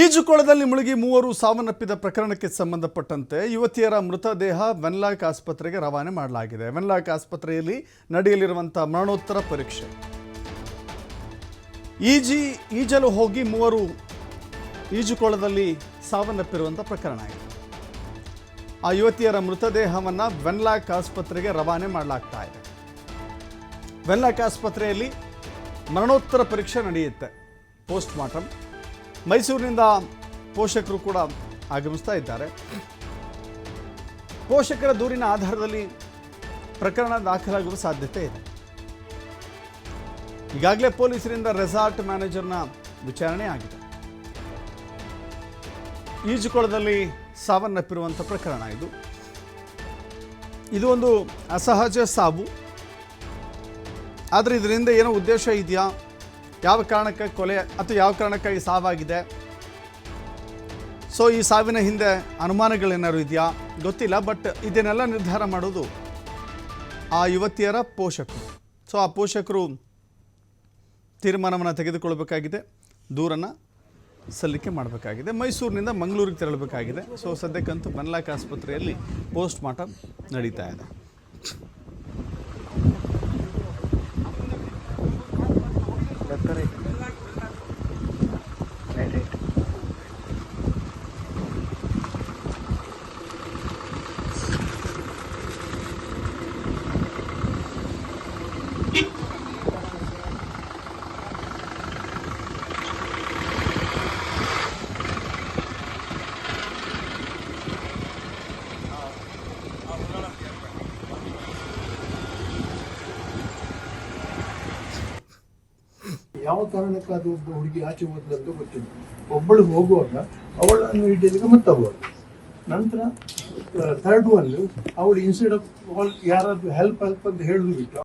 ಈಜುಕೊಳದಲ್ಲಿ ಮುಳುಗಿ ಮೂವರು ಸಾವನ್ನಪ್ಪಿದ ಪ್ರಕರಣಕ್ಕೆ ಸಂಬಂಧಪಟ್ಟಂತೆ ಯುವತಿಯರ ಮೃತದೇಹ ವೆನ್ಲಾಕ್ ಆಸ್ಪತ್ರೆಗೆ ರವಾನೆ ಮಾಡಲಾಗಿದೆ. ವೆನ್ಲಾಕ್ ಆಸ್ಪತ್ರೆಯಲ್ಲಿ ನಡೆಯಲಿರುವಂಥ ಮರಣೋತ್ತರ ಪರೀಕ್ಷೆ. ಈಜಿ, ಈಜಲು ಹೋಗಿ ಮೂವರು ಈಜುಕೊಳದಲ್ಲಿ ಸಾವನ್ನಪ್ಪಿರುವಂಥ ಪ್ರಕರಣ ಇದೆ ಆ ಯುವತಿಯರ ಮೃತದೇಹವನ್ನು ವೆನ್ಲಾಕ್ ಆಸ್ಪತ್ರೆಗೆ ರವಾನೆ ಮಾಡಲಾಗ್ತಾ ಇದೆ. ವೆನ್ಲಾಕ್ ಆಸ್ಪತ್ರೆಯಲ್ಲಿ ಮರಣೋತ್ತರ ಪರೀಕ್ಷೆ ನಡೆಯುತ್ತೆ. Post mortem. ಮೈಸೂರಿನಿಂದ ಪೋಷಕರು ಕೂಡ ಆಗಮಿಸ್ತಾ ಇದ್ದಾರೆ. ಪೋಷಕರ ದೂರಿನ ಆಧಾರದಲ್ಲಿ ಪ್ರಕರಣ ದಾಖಲಾಗುವ ಸಾಧ್ಯತೆ ಇದೆ. ಈಗಾಗಲೇ ಪೊಲೀಸರಿಂದ ರೆಸಾರ್ಟ್ ಮ್ಯಾನೇಜರ್ನ ವಿಚಾರಣೆ ಆಗಿದೆ. ಈಜುಕೊಳದಲ್ಲಿ ಸಾವನ್ನಪ್ಪಿರುವಂಥ ಪ್ರಕರಣ ಇದು. ಇದು ಒಂದು ಅಸಹಜ ಸಾವು. ಆದರೆ ಇದರಿಂದ ಏನೋ ಉದ್ದೇಶ ಇದೆಯಾ? ಯಾವ ಕಾರಣಕ್ಕೆ ಕೊಲೆ ಅಥವಾ ಯಾವ ಕಾರಣಕ್ಕಾಗಿ ಸಾವಾಗಿದೆ? ಸೊ ಈ ಸಾವಿನ ಹಿಂದೆ ಅನುಮಾನಗಳೇನಾದ್ರು ಇದೆಯಾ? ಗೊತ್ತಿಲ್ಲ ಬಟ್ ಇದನ್ನೆಲ್ಲ ನಿರ್ಧಾರ ಮಾಡೋದು ಆ ಯುವತಿಯರ ಪೋಷಕರು. ಸೊ ಆ ಪೋಷಕರು ತೀರ್ಮಾನವನ್ನು ತೆಗೆದುಕೊಳ್ಬೇಕಾಗಿದೆ, ದೂರನ್ನು ಸಲ್ಲಿಕೆ ಮಾಡಬೇಕಾಗಿದೆ, ಮೈಸೂರಿನಿಂದ ಮಂಗಳೂರಿಗೆ ತೆರಳಬೇಕಾಗಿದೆ. ಸೊ ಸದ್ಯಕ್ಕಂತೂ ಬನ್ಲಾಕ್ ಆಸ್ಪತ್ರೆಯಲ್ಲಿ ಪೋಸ್ಟ್ ಮಾರ್ಟಮ್ ನಡೀತಾ ಇದೆ. ಯಾವ ಕಾರಣಕ್ಕೆ ಅದು ಒಬ್ಬ ಹುಡುಗಿ ಆಚೆ ಹೋದ್ಲಂತ ಗೊತ್ತಿಲ್ಲ. ಒಬ್ಬಳು ಹೋಗುವಾಗ ಅವಳನ್ನು ಹಿಡಿಯಲಿಕ್ಕೆ ಮತ್ತೊಬ್ಬಳು ನಂತರ ಥರ್ಡ್ ಒನ್ ಅವಳು ಇನ್ಸ್ಟೆಡ್ ಆಫ್ ಯಾರಾದ್ರೂ ಹೆಲ್ಪ್ ಹೆಲ್ಪ್ ಅಂತ ಹೇಳುದು ಬಿಟ್ಟು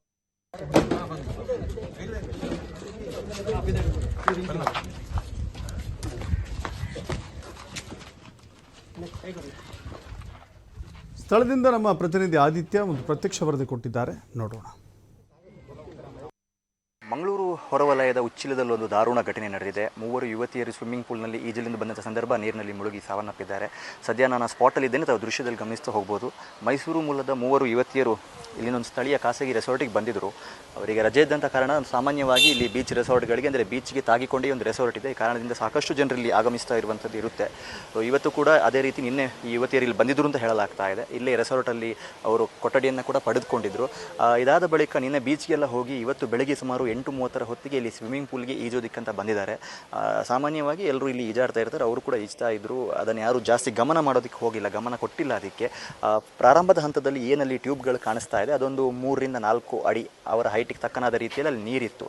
ಸ್ಥಳದಿಂದ ನಮ್ಮ ಪ್ರತಿನಿಧಿ ಆದಿತ್ಯ ಒಂದು ಪ್ರತ್ಯಕ್ಷ ವರದಿ ಕೊಟ್ಟಿದ್ದಾರೆ. ನೋಡೋಣ. ಹೊರವಲಯದ ಉಚ್ಚಿಲದಲ್ಲಿ ಒಂದು ದಾರುಣ ಘಟನೆ ನಡೆದಿದೆ. ಮೂವರು ಯುವತಿಯರು ಸ್ವಿಮ್ಮಿಂಗ್ ಪೂಲ್ನಲ್ಲಿ ಈಜಲಿಂದ ಬಂದಂಥ ಸಂದರ್ಭ ನೀರಿನಲ್ಲಿ ಮುಳುಗಿ ಸಾವನ್ನಪ್ಪಿದ್ದಾರೆ. ಸದ್ಯ ನಾನು ಸ್ಪಾಟಲ್ಲಿದ್ದೇನೆ ತಾವು ದೃಶ್ಯದಲ್ಲಿ ಗಮನಿಸ್ತಾ ಹೋಗ್ಬೋದು. ಮೈಸೂರು ಮೂಲದ ಮೂವರು ಯುವತಿಯರು ಇಲ್ಲಿನೊಂದು ಸ್ಥಳೀಯ ಖಾಸಗಿ ರೆಸಾರ್ಟಿಗೆ ಬಂದಿದ್ದರು. ಅವರಿಗೆ ರಜೆ ಇದ್ದಂಥ ಕಾರಣ ಸಾಮಾನ್ಯವಾಗಿ ಇಲ್ಲಿ ಬೀಚ್ ರೆಸಾರ್ಟ್ಗಳಿಗೆ ಅಂದರೆ ಬೀಚ್ಗೆ ತಾಗಿಕೊಂಡೇ ಒಂದು ರೆಸಾರ್ಟ್ ಇದೆ. ಈ ಕಾರಣದಿಂದ ಸಾಕಷ್ಟು ಜನರಲ್ಲಿ ಆಗಮಿಸ್ತಾ ಇರುವಂಥದ್ದು ಇರುತ್ತೆ. ಇವತ್ತು ಕೂಡ ಅದೇ ರೀತಿ ನಿನ್ನೆ ಈ ಯುವತಿಯರು ಇಲ್ಲಿ ಬಂದಿದ್ರು ಅಂತ ಹೇಳಲಾಗ್ತಾ ಇದೆ. ಇಲ್ಲೇ ರೆಸಾರ್ಟಲ್ಲಿ ಅವರು ಕೊಠಡಿಯನ್ನು ಕೂಡ ಪಡೆದುಕೊಂಡಿದ್ದರು ಇದಾದ ಬಳಿಕ ನಿನ್ನೆ ಬೀಚ್ಗೆಲ್ಲ ಹೋಗಿ ಇವತ್ತು ಬೆಳಗ್ಗೆ ಸುಮಾರು ಎಂಟು ಮೂವತ್ತರ ಹೊತ್ತಿಗೆ ಇಲ್ಲಿ ಸ್ವಿಮ್ಮಿಂಗ್ ಪೂಲ್ಗೆ ಈಜೋದಿಕ್ಕಂತ ಬಂದಿದ್ದಾರೆ. ಸಾಮಾನ್ಯವಾಗಿ ಎಲ್ಲರೂ ಇಲ್ಲಿ ಈಜಾಡ್ತಾ ಇರ್ತಾರೆ. ಅವರು ಕೂಡ ಈಜ್ತಾ ಇದ್ರು. ಅದನ್ನು ಯಾರು ಜಾಸ್ತಿ ಗಮನ ಮಾಡೋದಕ್ಕೆ ಹೋಗಿಲ್ಲ, ಗಮನ ಕೊಟ್ಟಿಲ್ಲ ಅದಕ್ಕೆ. ಪ್ರಾರಂಭದ ಹಂತದಲ್ಲಿ ಏನಲ್ಲಿ ಟ್ಯೂಬ್ಗಳು ಕಾಣಿಸ್ತಾ ಇದೆ. ಅದೊಂದು ಮೂರರಿಂದ ನಾಲ್ಕು ಅಡಿ ಅವರ ಹೈಟಿಗೆ ತಕ್ಕನಾದ ರೀತಿಯಲ್ಲಿ ಅಲ್ಲಿ ನೀರಿತ್ತು.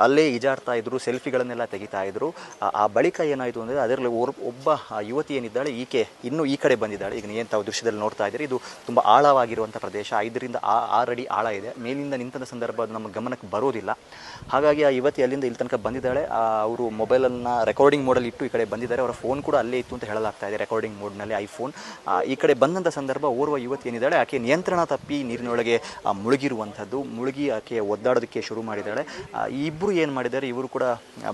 ಅಲ್ಲೇ ಈಜಾಡ್ತಾ ಇದ್ರು, ಸೆಲ್ಫಿಗಳನ್ನೆಲ್ಲ ತೆಗಿತಾ ಇದ್ರು. ಆ- ಬಳಿಕ ಏನಾಯಿತು ಅಂದರೆ ಅದರಲ್ಲಿ ಒಬ್ಬ ಯುವತಿ ಏನಿದ್ದಾಳೆ, ಈಕೆ ಇನ್ನೂ ಈ ಕಡೆ ಬಂದಿದ್ದಾಳೆ. ಈಗ ಏನು ತಾವು ದೃಶ್ಯದಲ್ಲಿ ನೋಡ್ತಾ ಇದ್ದೀರಿ, ಇದು ತುಂಬ ಆಳವಾಗಿರುವಂಥ ಪ್ರದೇಶ. ಐದರಿಂದ ಆ ಆರು ಅಡಿ ಆಳ ಇದೆ. ಮೇಲಿಂದ ನಿಂತ ಸಂದರ್ಭ ಅದು ನಮ್ಮ ಗಮನಕ್ಕೆ ಬರೋದಿಲ್ಲ. ಹಾಗಾಗಿ ಆ ಯುವತಿ ಅಲ್ಲಿಂದ ಇಲ್ಲಿ ತನಕ ಬಂದಿದ್ದಾಳೆ. ಅವರು ಮೊಬೈಲನ್ನು ರೆಕಾರ್ಡಿಂಗ್ ಮೋಡಲ್ಲಿ ಇಟ್ಟು ಈ ಕಡೆ ಬಂದಿದ್ದಾರೆ. ಅವರ ಫೋನ್ ಕೂಡ ಅಲ್ಲೇ ಇತ್ತು ಅಂತ ಹೇಳಲಾಗ್ತಾ ಇದೆ ರೆಕಾರ್ಡಿಂಗ್ ಮೋಡ್ನಲ್ಲಿ ಐಫೋನ್ ಈ ಕಡೆ ಬಂದಂಥ ಸಂದರ್ಭ ಓರ್ವ ಯುವತಿ ಏನಿದ್ದಾಳೆ, ಆಕೆ ನಿಯಂತ್ರಣ ತಪ್ಪಿ ನೀರಿನೊಳಗೆ ಮುಳುಗಿರುವಂಥದ್ದು, ಮುಳುಗಿ ಆಕೆ ಒದ್ದಾಡೋದಕ್ಕೆ ಶುರು ಮಾಡಿದ್ದಾಳೆ. ಇಬ್ಬರು ಏನು ಮಾಡಿದ್ದಾರೆ, ಇವರು ಕೂಡ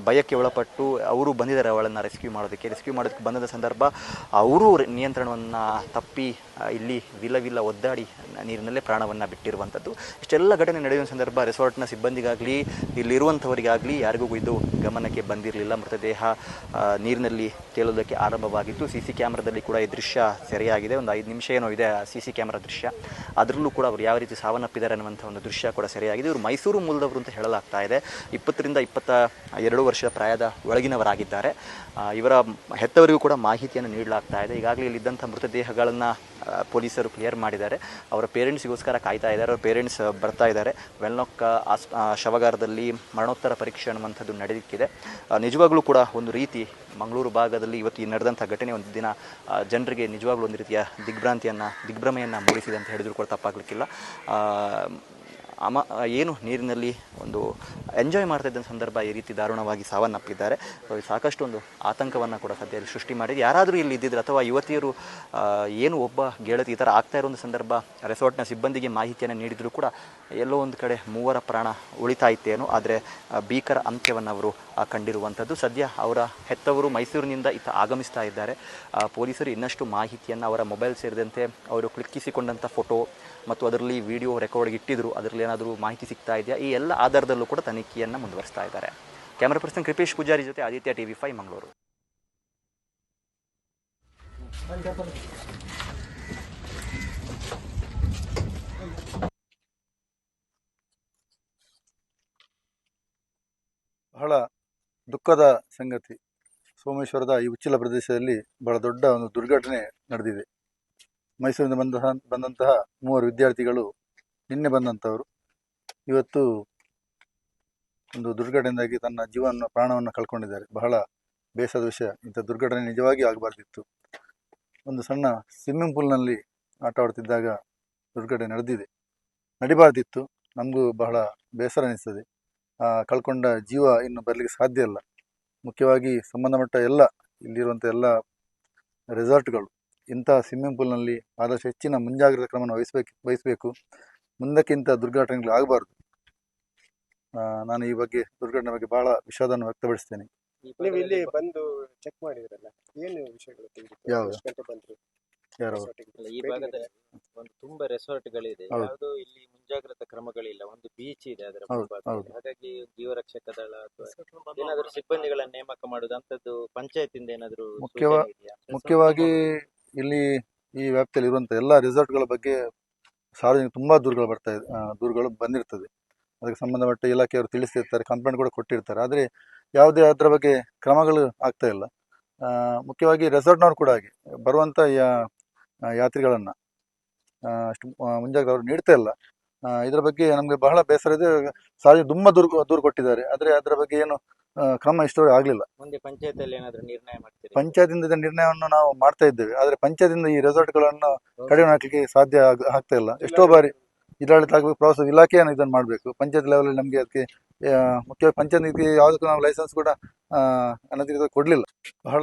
ಭಯಕ್ಕೆ ಒಳಪಟ್ಟು ಅವರು ಬಂದಿದ್ದಾರೆ ಅವಳನ್ನು ರೆಸ್ಕ್ಯೂ ಮಾಡೋದಕ್ಕೆ. ರೆಸ್ಕ್ಯೂ ಮಾಡೋದಕ್ಕೆ ಬಂದಂಥ ಸಂದರ್ಭ ಅವರು ನಿಯಂತ್ರಣವನ್ನು ತಪ್ಪಿ ಇಲ್ಲಿ ವಿಲ ವಿಲ ಒದ್ದಾಡಿ ನೀರಿನಲ್ಲೇ ಪ್ರಾಣವನ್ನು ಬಿಟ್ಟಿರುವಂಥದ್ದು. ಇಷ್ಟೆಲ್ಲ ಘಟನೆ ನಡೆಯುವ ಸಂದರ್ಭ ರೆಸಾರ್ಟ್ನ ಸಿಬ್ಬಂದಿಗಾಗಲಿ ಇಲ್ಲಿರುವಂಥವರಿಗಾಗಲಿ ಯಾರಿಗೂ ಇದು ಗಮನಕ್ಕೆ ಬಂದಿರಲಿಲ್ಲ. ಮೃತದೇಹ ನೀರಿನಲ್ಲಿ ತೇಲೋದಕ್ಕೆ ಆರಂಭವಾಗಿತ್ತು. ಸಿ ಸಿ ಕ್ಯಾಮ್ರಾದಲ್ಲಿ ಕೂಡ ಈ ದೃಶ್ಯ ಸೆರೆಯಾಗಿದೆ. ಒಂದು ಐದು ನಿಮಿಷ ಏನೋ ಇದೆ ಸಿ ಸಿ ಕ್ಯಾಮ್ರಾ ದೃಶ್ಯ. ಅದರಲ್ಲೂ ಕೂಡ ಅವರು ಯಾವ ರೀತಿ ಸಾವನ್ನಪ್ಪಿದ್ದಾರೆ ಅನ್ನುವಂಥ ಒಂದು ದೃಶ್ಯ ಕೂಡ ಸೆರೆಯಾಗಿದೆ. ಇವರು ಮೈಸೂರು ಮೂಲದವರು ಅಂತ ಹೇಳಲಾಗ್ತಾ ಇದೆ. ಇಪ್ಪತ್ತರಿಂದ ಇಪ್ಪತ್ತ ಎರಡು ವರ್ಷದ ಪ್ರಾಯದ ಒಳಗಿನವರಾಗಿದ್ದಾರೆ. ಇವರ ಹೆತ್ತವರಿಗೂ ಕೂಡ ಮಾಹಿತಿಯನ್ನು ನೀಡಲಾಗ್ತಾ ಇದೆ. ಈಗಾಗಲೇ ಇಲ್ಲಿದ್ದಂಥ ಮೃತದೇಹಗಳನ್ನು ಪೊಲೀಸರು ಕ್ಲಿಯರ್ ಮಾಡಿದ್ದಾರೆ. ಅವರ ಪೇರೆಂಟ್ಸ್ಗೋಸ್ಕರ ಕಾಯ್ತಾ ಇದ್ದಾರೆ. ಅವ್ರ ಪೇರೆಂಟ್ಸ್ ಬರ್ತಾ ಇದ್ದಾರೆ. ವೆಲ್ನೊಕ್ಕ ಆಸ್ ಶವಗಾರದಲ್ಲಿ ಮರಣೋತ್ತರ ಪರೀಕ್ಷೆ ಅನ್ನುವಂಥದ್ದು ನಡೆದಿಕ್ಕಿದೆ. ನಿಜವಾಗ್ಲೂ ಕೂಡ ಒಂದು ರೀತಿ ಮಂಗಳೂರು ಭಾಗದಲ್ಲಿ ಇವತ್ತು ಈ ನಡೆದಂಥ ಘಟನೆ ಒಂದು ದಿನ ಜನರಿಗೆ ನಿಜವಾಗ್ಲೂ ಒಂದು ರೀತಿಯ ದಿಗ್ಭ್ರಾಂತಿಯನ್ನು, ದಿಗ್ಭ್ರಮೆಯನ್ನು ಮೂಡಿಸಿದೆ ಅಂತ ಹೇಳಿದ್ರು ಕೂಡ ತಪ್ಪಾಗಲಿಕ್ಕಿಲ್ಲ. ಅಮ ಏನು ನೀರಿನಲ್ಲಿ ಒಂದು ಎಂಜಾಯ್ ಮಾಡ್ತಾ ಇದ್ದ ಸಂದರ್ಭ ಈ ರೀತಿ ದಾರುಣವಾಗಿ ಸಾವನ್ನಪ್ಪಿದ್ದಾರೆ. ಸಾಕಷ್ಟು ಒಂದು ಆತಂಕವನ್ನು ಕೂಡ ಸದ್ಯದಲ್ಲಿ ಸೃಷ್ಟಿ ಮಾಡಿದೆ. ಯಾರಾದರೂ ಇಲ್ಲಿ ಇದ್ದಿದ್ರು ಅಥವಾ ಯುವತಿಯರು ಏನು ಒಬ್ಬ ಗೆಳತಿ ಈ ಥರ ಆಗ್ತಾ ಇರೋ ಒಂದು ಸಂದರ್ಭ ರೆಸಾರ್ಟ್ನ ಸಿಬ್ಬಂದಿಗೆ ಮಾಹಿತಿಯನ್ನು ನೀಡಿದರೂ ಕೂಡ ಎಲ್ಲೋ ಒಂದು ಕಡೆ ಮೂವರ ಪ್ರಾಣ ಉಳಿತಾ ಇತ್ತೇನು. ಆದರೆ ಭೀಕರ ಅಂತ್ಯವನ್ನು ಅವರು ಕಂಡಿರುವಂಥದ್ದು ಸದ್ಯ ಅವರ ಹೆತ್ತವರು ಮೈಸೂರಿನಿಂದ ಇತ್ತ ಆಗಮಿಸ್ತಾ ಇದ್ದಾರೆ. ಪೊಲೀಸರು ಇನ್ನಷ್ಟು ಮಾಹಿತಿಯನ್ನು ಅವರ ಮೊಬೈಲ್ ಸೇರಿದಂತೆ ಅವರು ಕ್ಲಿಕ್ಕಿಸಿಕೊಂಡಂಥ ಫೋಟೋ ಮತ್ತು ಅದರಲ್ಲಿ ವಿಡಿಯೋ ರೆಕಾರ್ಡ್ ಇಟ್ಟಿದ್ರು, ಅದರಲ್ಲಿ ಏನಾದರೂ ಮಾಹಿತಿ ಸಿಗ್ತಾ ಇದೆಯಾ? ಈ ಎಲ್ಲ ಆಧಾರದಲ್ಲೂ ಕೂಡ ತನಿಖೆಯನ್ನು ಮುಂದುವರಿಸ್ತಾ ಇದ್ದಾರೆ. ಕ್ಯಾಮರಾ ಪರ್ಸನ್ ಕೃಪೇಶ್ ಪೂಜಾರಿ ಜೊತೆ ಆದಿತ್ಯ ಟಿವಿ ಫೈವ್ ಮಂಗಳೂರು ಬಹಳ ದುಃಖದ ಸಂಗತಿ. ಸೋಮೇಶ್ವರದ ಈ ಉಚ್ಚಿಲ ಪ್ರದೇಶದಲ್ಲಿ ಬಹಳ ದೊಡ್ಡ ಒಂದು ದುರ್ಘಟನೆ ನಡೆದಿದೆ. ಮೈಸೂರಿನಿಂದ ಬಂದ ಬಂದಂತಹ ಮೂವರು ವಿದ್ಯಾರ್ಥಿಗಳು ನಿನ್ನೆ ಬಂದಂಥವರು. ಇವತ್ತು ಒಂದು ದುರ್ಘಟನೆಯಿಂದಾಗಿ ತನ್ನ ಜೀವನ ಪ್ರಾಣವನ್ನು ಕಳ್ಕೊಂಡಿದ್ದಾರೆ. ಬಹಳ ಬೇಸದ ವಿಷಯ. ಇಂಥ ದುರ್ಘಟನೆ ನಿಜವಾಗಿ ಆಗಬಾರ್ದಿತ್ತು. ಒಂದು ಸಣ್ಣ ಸ್ವಿಮ್ಮಿಂಗ್ ಪೂಲ್ನಲ್ಲಿ ಆಟ ಆಡ್ತಿದ್ದಾಗ ದುರ್ಘಟನೆ ನಡೆದಿದೆ. ನಡಿಬಾರ್ದಿತ್ತು. ನಮಗೂ ಬಹಳ ಬೇಸರ ಅನಿಸ್ತದೆ. ಆ, ಕಳ್ಕೊಂಡ ಜೀವ ಇನ್ನು ಬರಲಿಕ್ಕೆ ಸಾಧ್ಯ ಇಲ್ಲ. ಮುಖ್ಯವಾಗಿ ಸಂಬಂಧಪಟ್ಟ ಎಲ್ಲ ಇಲ್ಲಿರುವಂಥ ಎಲ್ಲ ರೆಸಾರ್ಟ್ಗಳು ಇಂಥ ಸ್ವಿಮ್ಮಿಂಗ್ ಪೂಲ್ನಲ್ಲಿ ಆದಷ್ಟು ಹೆಚ್ಚಿನ ಮುಂಜಾಗ್ರತಾ ಕ್ರಮವನ್ನು ವಹಿಸಬೇಕು ವಹಿಸಬೇಕು ಮುಂದಕ್ಕಿಂತ ದುರ್ಘಟನೆಗಳು ಆಗಬಾರ್ದು ನಾನು ಈ ಬಗ್ಗೆ ದುರ್ಘಟನೆ ಬಗ್ಗೆ ಬಹಳ ವಿಷಾದವನ್ನು ವ್ಯಕ್ತಪಡಿಸ್ತೇನೆ ನೀವು ಇಲ್ಲಿ ಬಂದು ಚೆಕ್ ಮಾಡಿದ್ರಲ್ಲ ಏನು ವಿಷಯಗಳು ತಿಳಿದಿತ್ತು ಯಾವ್ದು? ಎಷ್ಟು ಗಂಟೆ ಬಂದ್ರಿ ಯಾರು resort ಗೆ? ಅಲ್ಲ, ಈ ಭೇಟಿ ಭಾಗದಲ್ಲಿ ಒಂದು ತುಂಬಾ ರೆಸಾರ್ಟ್ಗಳಿದೆ ಹೌದು. ಯಾವುದು ಇಲ್ಲಿ ಮುಂಜಾಗ್ರತಾ ಕ್ರಮಗಳಿಲ್ಲ ಒಂದು ಬೀಚ್ ಇದೆ ಅದರ ಹೌದು, ಮುಂಭಾಗದಲ್ಲಿ. ಹೌದು. ಹಾಗಾಗಿ ಜೀವರಕ್ಷಕ ದಳ ಅಥವಾ ಏನಾದರೂ ಸಿಬ್ಬಂದಿಗಳನ್ನ ನೇಮಕ ಮಾಡುದು ಅಂತದ್ದು ಪಂಚಾಯತಿಂದ ಏನಾದರೂ ಮುಖ್ಯವಾ- ಮುಖ್ಯವಾಗಿ ಇಲ್ಲಿ ಈ ವ್ಯಾಪ್ತಿಯಲ್ಲಿ ಇರುವಂಥ ಎಲ್ಲ ರೆಸಾರ್ಟ್ಗಳ ಬಗ್ಗೆ ಸಾರ್ವಜನಿಕ ತುಂಬ ದೂರುಗಳು ಬರ್ತಾ ಇದೆ. ದೂರುಗಳು ಬಂದಿರ್ತದೆ. ಅದಕ್ಕೆ ಸಂಬಂಧಪಟ್ಟ ಇಲಾಖೆಯವರು ತಿಳಿಸಿರ್ತಾರೆ ಕಂಪ್ಲೇಂಟ್ ಕೂಡ ಕೊಟ್ಟಿರ್ತಾರೆ. ಆದರೆ ಯಾವುದೇ ಅದರ ಬಗ್ಗೆ ಕ್ರಮಗಳು ಆಗ್ತಾ ಇಲ್ಲ. ಮುಖ್ಯವಾಗಿ ರೆಸಾರ್ಟ್ನವರು ಕೂಡ ಹಾಗೆ ಬರುವಂಥ ಯಾತ್ರಿಗಳನ್ನು ಅಷ್ಟು ಮುಂಜಾಗ್ರತೆ ಅವರು ನೀಡ್ತಾ ಇಲ್ಲ. ಇದರ ಬಗ್ಗೆ ನಮಗೆ ಬಹಳ ಬೇಸರ ಇದೆ. ಸಾರ್ವಜನಿಕ ತುಂಬ ದೂರು ದೂರು ಕೊಟ್ಟಿದ್ದಾರೆ. ಆದರೆ ಅದರ ಬಗ್ಗೆ ಏನು ಕ್ರಮ ಇಷ್ಟವರೆಗೆ ಆಗಲಿಲ್ಲ. ಮುಂದೆ ಪಂಚಾಯತಿಯಲ್ಲಿ ಏನಾದರೂ ನಿರ್ಣಯ ಇದರ ನಿರ್ಣಯವನ್ನು ನಾವು ಮಾಡ್ತಾ ಇದ್ದೇವೆ. ಆದರೆ ಪಂಚಾಯತಿಂದ ಈ ರೆಸಾರ್ಟ್ಗಳನ್ನು ಕಡಿಮೆ ಹಾಕಲಿಕ್ಕೆ ಸಾಧ್ಯ ಆಗ, ಆಗ್ತಾ ಇಲ್ಲ. ಎಷ್ಟೋ ಬಾರಿ ಜಿಲ್ಲಾಡಳಿತ ಆಗಬೇಕು ಪ್ರವಾಸ ಇಲಾಖೆಯನ್ನು ಇದನ್ನು ಮಾಡಬೇಕು. ಪಂಚಾಯತ್ ಲೆವೆಲ್ ನಮಗೆ ಅದಕ್ಕೆ ಮುಖ್ಯವಾಗಿ ಪಂಚಾಯತ್ ಯಾವುದಕ್ಕೂ ನಾವು ಲೈಸೆನ್ಸ್ ಕೂಡ ಅನಧಿಕೃತ ಕೊಡಲಿಲ್ಲ. ಬಹಳ